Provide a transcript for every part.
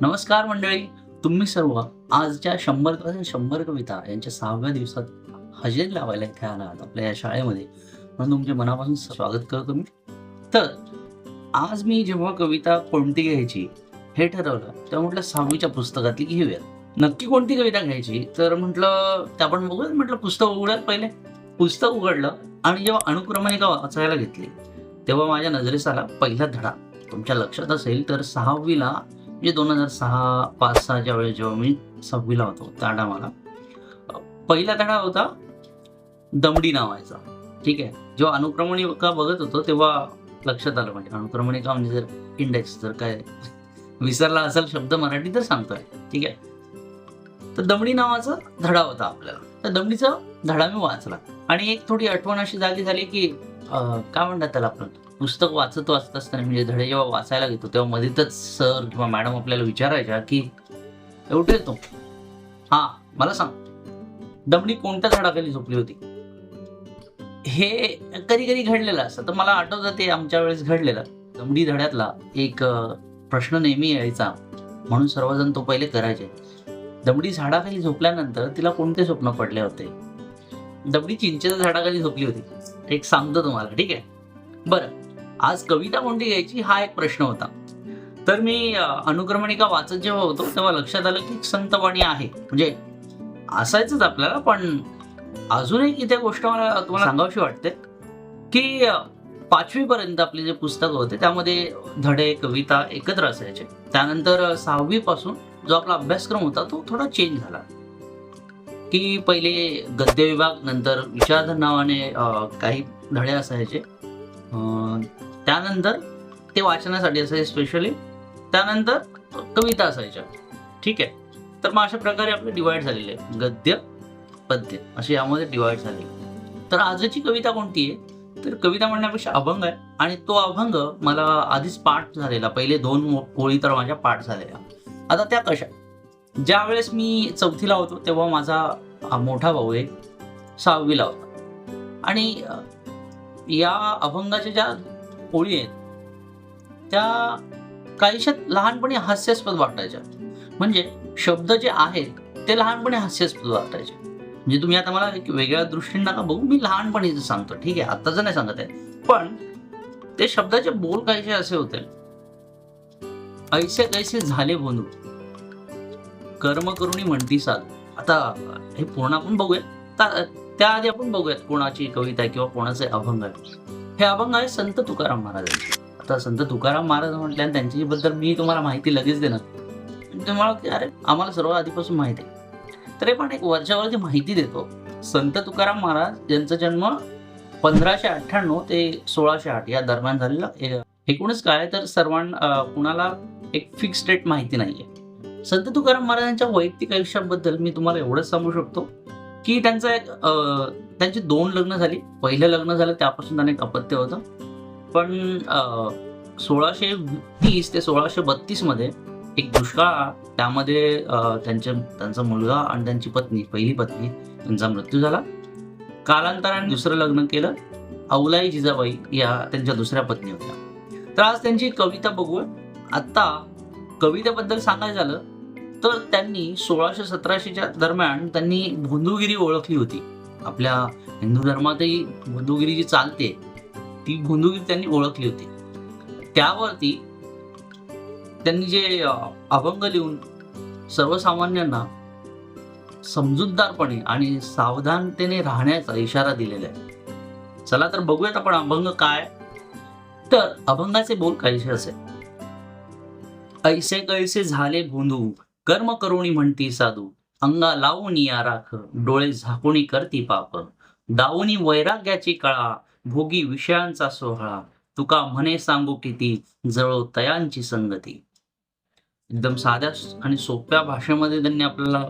नमस्कार मंडळी तुम्ही सर्व आजच्या शंभर शंभर कविता यांच्या सहाव्या दिवसात हजेरी लावायला इथे आला आहात आपल्या या शाळेमध्ये. म्हणून तुमचे मनापासून स्वागत करतो मी. तर आज मी जेव्हा कविता कोणती घ्यायची हे ठरवलं तेव्हा म्हटलं सहावीच्या पुस्तकातली घेऊयात नक्की कोणती कविता घ्यायची? तर म्हटलं ते आपण बघूयात म्हटलं पुस्तक उघडत पहिले. पुस्तक उघडलं आणि जेव्हा अनुक्रमणिका वाचायला घेतली तेव्हा माझ्या नजरेस आला पहिला धडा. तुमच्या लक्षात असेल तर सहावीला म्हणजे दोन हजार सहा पाच सहाच्या वेळेस जेव्हा मी सहावीला होतो त्या टायमाला पहिला धडा होता दमडी नावाचा ठीक आहे? जेव्हा अनुक्रमणिका बघत होतो तेव्हा लक्षात आलं म्हणजे अनुक्रमणिका म्हणजे जर इंडेक्स जर काय विसरला असेल शब्द मराठी तर सांगतोय. ठीक आहे? तर दमडी नावाचा धडा होता आपल्याला. तर दमडीचा धडा मी वाचला. आणि एक थोडी आठवण अशी झाली झाली की काय म्हणतात त्याला आपण? पुस्तक वाचत वाचत असताना म्हणजे धडे जेव्हा वाचायला घेतो तेव्हा मध्येच सर किंवा मॅडम आपल्याला विचारायच्या की एवढे येतो. हा मला सांग. दमडी कोणत्या झाडाखाली झोपली होती? हे कधी कधी घडलेलं असतं. तर मला आठवतं ते आमच्या वेळेस घडलेलं. दमडी धड्यातला एक प्रश्न नेहमी यायचा. म्हणून सर्वजण तो पहिले करायचे. दमडी झाडाखाली झोपल्यानंतर तिला कोणते स्वप्न पडले होते? दमडी चिंचेच्या झाडाखाली झोपली होती. एक सांगतो तुम्हाला. ठीक आहे? बरं. आज कविता कोणती घ्यायची हा एक प्रश्न होता. तर मी अनुक्रमणिका वाचत जेव्हा होतो तेव्हा लक्षात आलं की संतवाणी आहे. म्हणजे असायचंच आपल्याला पण अजून एक इथे गोष्ट मला तुम्हाला सांगावीशी वाटते की पाचवीपर्यंत आपले जे पुस्तकं होते त्यामध्ये धडे कविता एकत्र असायचे. त्यानंतर सहावी पासून जो आपला अभ्यासक्रम होता तो थोडा चेंज झाला. की पहिले गद्य विभाग नंतर विचारधर नावाने काही धडे असायचे. त्यानंतर ते वाचनासाठी असायचे स्पेशली त्यानंतर कविता असायच्या. ठीक आहे? तर मग अशा प्रकारे आपले डिवाइड झालेले आहे गद्य पद्य असे यामध्ये डिवाइड झालेले तर आजची कविता कोणती आहे? तर कविता म्हणण्यापेक्षा अभंग आहे. आणि तो अभंग मला आधीच पाठ झालेला. पहिले दोन ओळी तर माझ्या पाठ झालेल्या. आता त्या कशा ज्या वेळेस मी चौथीला होतो तेव्हा माझा मोठा भाऊ एक सहावीला होता. आणि या अभंगाच्या ज्या ओळी आहेत त्या काहीशात लहानपणी हास्यास्पद वाटायच्या. म्हणजे शब्द जे आहेत ते लहानपणी हास्यास्पद वाटायचे. म्हणजे तुम्ही आता मला एक वेगळ्या दृष्टीने नका बघू मी लहानपणीच सांगतो ठीक आहे? आताच नाही सांगत आहे. पण ते शब्दाचे बोल काहीसे असे होते. ऐसे कैसे झाले बनू कर्म करुणी म्हणती साल आता हे पूर्ण आपण बघूया. त्याआधी आपण बघूयात कोणाची कविता आहे किंवा कोणाचे अभंग आहे हे अभंग आहे संत तुकाराम महाराजांचे. आता संत तुकाराम महाराज म्हटल्याने त्यांच्याबद्दल मी तुम्हाला माहिती लगेच देणार. तुम्हाला की अरे आम्हाला सर्व आधीपासून माहिती आहे. तरी पण एक वर्षावरती माहिती देतो. संत तुकाराम महाराज यांचा जन्म पंधराशे अठ्ठ्याण्णव ते सोळाशे आठ या दरम्यान झालेला. एकूणच काय तर सर्वांना कुणाला एक फिक्स डेट माहिती नाहीये. संत तुकाराम महाराजांच्या वैयक्तिक आयुष्याबद्दल मी तुम्हाला एवढंच सांगू शकतो. की त्यांचं एक त्यांची दोन लग्न झाली. पहिलं लग्न झालं त्यापासून त्यांना एक अपत्य होतं. पण सोळाशे तीस ते सोळाशे बत्तीसमध्ये एक दुष्काळ त्यामध्ये त्यांच्या त्यांचे त्यांचा मुलगा आणि त्यांची पत्नी पहिली पत्नी त्यांचा मृत्यू झाला. कालांतराने दुसरं लग्न केलं. अवलाई जिजाबाई या त्यांच्या दुसऱ्या पत्नी होत्या. तर आज त्यांची कविता बघूया. आता कवितेबद्दल सांगायचं झालं तर त्यांनी सोळाशे सतराशेच्या दरम्यान त्यांनी भोंदूगिरी ओळखली होती. आपल्या हिंदू धर्मातही भोंदूगिरी जी चालते ती भोंदूगिरी त्यांनी ओळखली होती. त्यावरती त्यांनी जे अभंग लिहून सर्वसामान्यांना समजूतदारपणे आणि सावधानतेने राहण्याचा इशारा दिलेला आहे. चला तर बघूयात आपण अभंग काय? तर अभंगाचे बोल काहीसे असे. ऐसे कैसे झाले भोंदू कर्म करुणी म्हणती साधू अंगा लावून या राख डोळे झाकुणी करती पाप. दावणी वैराग्याची कळा भोगी विषयांचा सोहळा. तुका म्हणे सांगू किती जळो तयांची संगती. एकदम साध्या आणि सोप्या भाषेमध्ये त्यांनी आपल्याला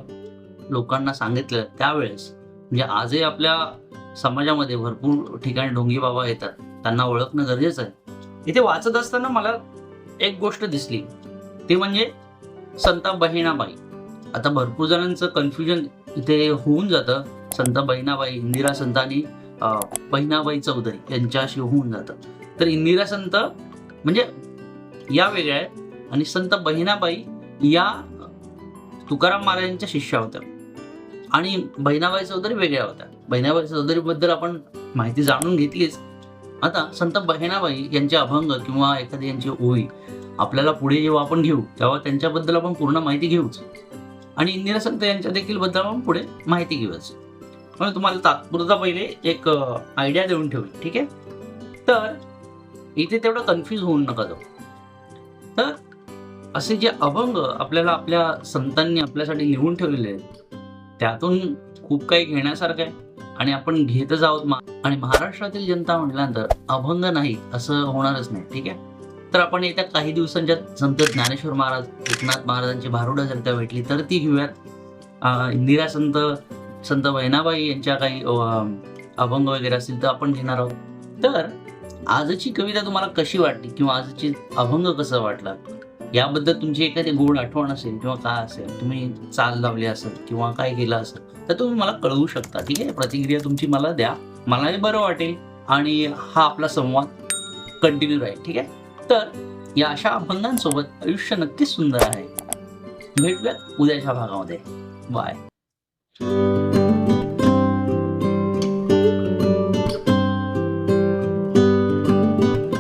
लोकांना सांगितलं त्यावेळेस. म्हणजे आजही आपल्या समाजामध्ये भरपूर ठिकाणी ढोंगी बाबा येतात. त्यांना ओळखणं गरजेचं आहे. इथे वाचत असताना मला एक गोष्ट दिसली. ती म्हणजे संत बहिणाबाई. आता भरपूर जणांचं कन्फ्युजन इथे होऊन जातं. संत बहिणाबाई इंदिरा संत आणि बहिणाबाई चौधरी यांच्याशी होऊन जातं. तर इंदिरा संत म्हणजे या वेगळ्या आहेत आणि संत बहिणाबाई या तुकाराम महाराजांच्या शिष्या होत्या. आणि बहिणाबाई चौधरी वेगळ्या होत्या. बहिणाबाई चौधरीबद्दल आपण माहिती जाणून घेतलीच. आता संत बहिणाबाई यांचे अभंग किंवा एखादी यांची ओळी आपल्याला पुढे जेव्हा आपण घेऊ तेव्हा त्यांच्याबद्दल आपण पूर्ण माहिती घेऊच. आणि इंदिरा संत यांच्या देखील बद्दल आपण पुढे माहिती घेऊच. म्हणून तुम्हाला तात्पुरता पहिले एक आयडिया देऊन ठेवू ठीक आहे? तर इथे तेवढं कन्फ्यूज होऊन नका जाऊ. तर असे जे अभंग आपल्याला आपल्या संतांनी आपल्यासाठी लिहून ठेवलेले आहेत त्यातून खूप काही घेण्यासारखं आहे. आणि आपण घेतच आहोत मा- आणि महाराष्ट्रातील जनता म्हटल्यानंतर अभंग नाही असं होणारच नाही ठीक आहे? तर आपण येत्या काही दिवसांच्या संत ज्ञानेश्वर महाराज एकनाथ महाराजांची भारुडं जर का भेटली तर ती घेऊयात. इंदिरा संत संत वैनाबाई यांच्या काही अभंग वगैरे असतील तर आपण घेणार आहोत. तर आजची कविता तुम्हाला कशी वाटली किंवा आजची अभंग कसं वाटला? याबद्दल तुमची एखादी गोड आठवण असेल किंवा काय असेल तुम्ही चाल लावली असेल किंवा काय केलं असेल तर तुम्ही मला कळवू शकता ठीक आहे? प्रतिक्रिया तुमची मला द्या. मलाही बरं वाटेल आणि हा आपला संवाद कंटिन्यू राहील ठीक आहे? तर या अशा अभंगांसोबत आयुष्य नक्कीच सुंदर आहे. भेटूयात उद्याच्या भागामध्ये. बाय